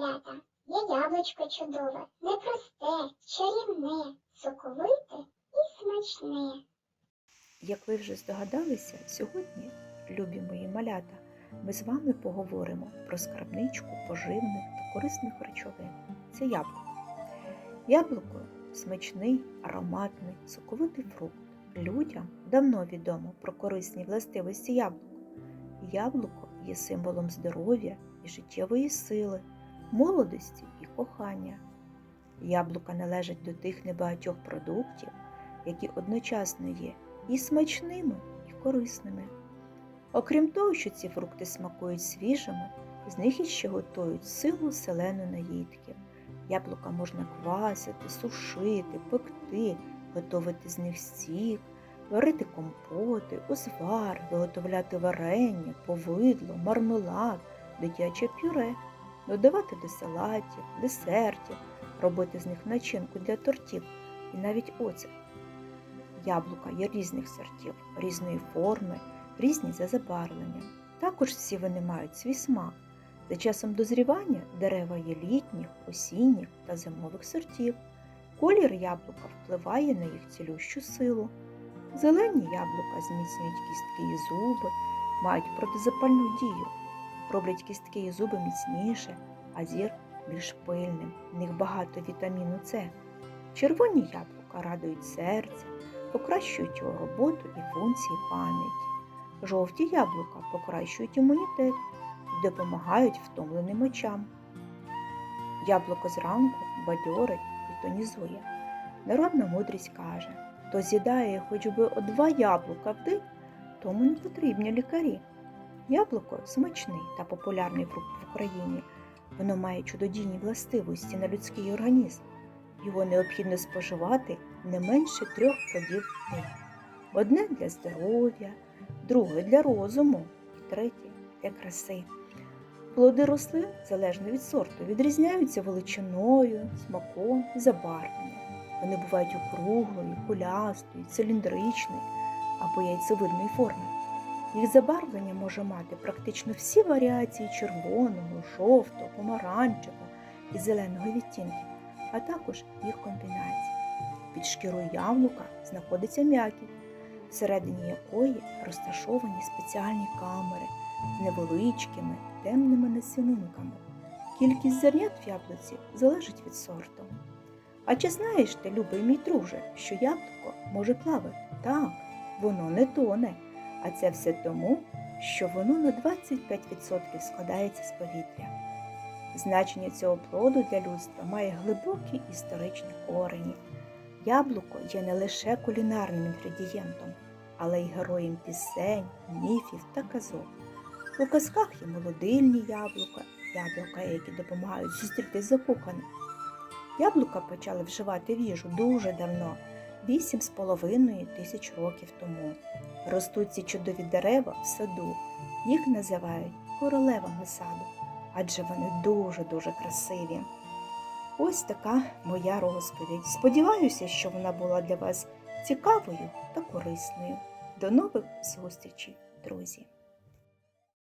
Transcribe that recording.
малята, є яблучко чудове, непросте, чарівне, соковите і смачне. Як ви вже здогадалися, сьогодні, любі мої малята, ми з вами поговоримо про скарбничку поживних та корисних речовин. Це яблуко. Яблуко смачний, ароматний, соковитий фрукт. Людям давно відомо про корисні властивості яблука. Яблуко є символом здоров'я і життєвої сили, молодості і кохання. Яблука належать до тих небагатьох продуктів, які одночасно є і смачними, і корисними. Окрім того, що ці фрукти смакують свіжими, з них іще готують силу селену наїдків. Яблука можна квасити, сушити, пекти, готувати з них сік, варити компоти, узвар, виготовляти варення, повидло, мармелад, дитяче пюре, додавати до салатів, десертів, робити з них начинку для тортів і навіть оцет. Яблука є різних сортів, різної форми, різні за забарвленням. Також всі вони мають свій смак. За часом дозрівання дерева є літніх, осінніх та зимових сортів. Колір яблука впливає на їх цілющу силу. Зелені яблука зміцнюють кістки і зуби, мають протизапальну дію, роблять кістки і зуби міцніше, а зір більш пильним. В них багато вітаміну С. Червоні яблука радують серце, покращують його роботу і функції пам'яті. Жовті яблука покращують імунітет і допомагають втомленим очам. Яблуко зранку бадьорить і тонізує. Народна мудрість каже, хто з'їдає хоч би два яблука в день, тому не потрібні лікарі. Яблуко смачний та популярний фрукт в Україні. Воно має чудодійні властивості на людський організм. Його необхідно споживати не менше трьох плодів в день. Одне для здоров'я, друге для розуму і третє для краси. Плоди рослин, залежно від сорту, відрізняються величиною, смаком і забарвленням. Вони бувають округлої, кулястої, циліндричної або яйцевидної форми. Їх забарвлення може мати практично всі варіації червоного, жовтого, помаранчевого і зеленого відтінків, а також їх комбінації. Під шкірою яблука знаходиться м'якіть, всередині якої розташовані спеціальні камери з невеличкими темними насінинками. Кількість зернят в яблуці залежить від сорту. А чи знаєш ти, любий мій друже, що яблуко може плавати? Так, воно не тоне, а це все тому, що воно на 25% складається з повітря. Значення цього плоду для людства має глибокі історичні корені. Яблуко є не лише кулінарним інгредієнтом, але й героєм пісень, міфів та казок. У казках є молодильні яблука, яблука, які допомагають зустріти закоханих. Яблука почали вживати в їжу дуже давно, 8,5 тисяч років тому. Ростуть ці чудові дерева в саду. Їх називають королевами саду, адже вони дуже-дуже красиві. Ось така моя розповідь. Сподіваюся, що вона була для вас цікавою та корисною. До нових зустрічей, друзі!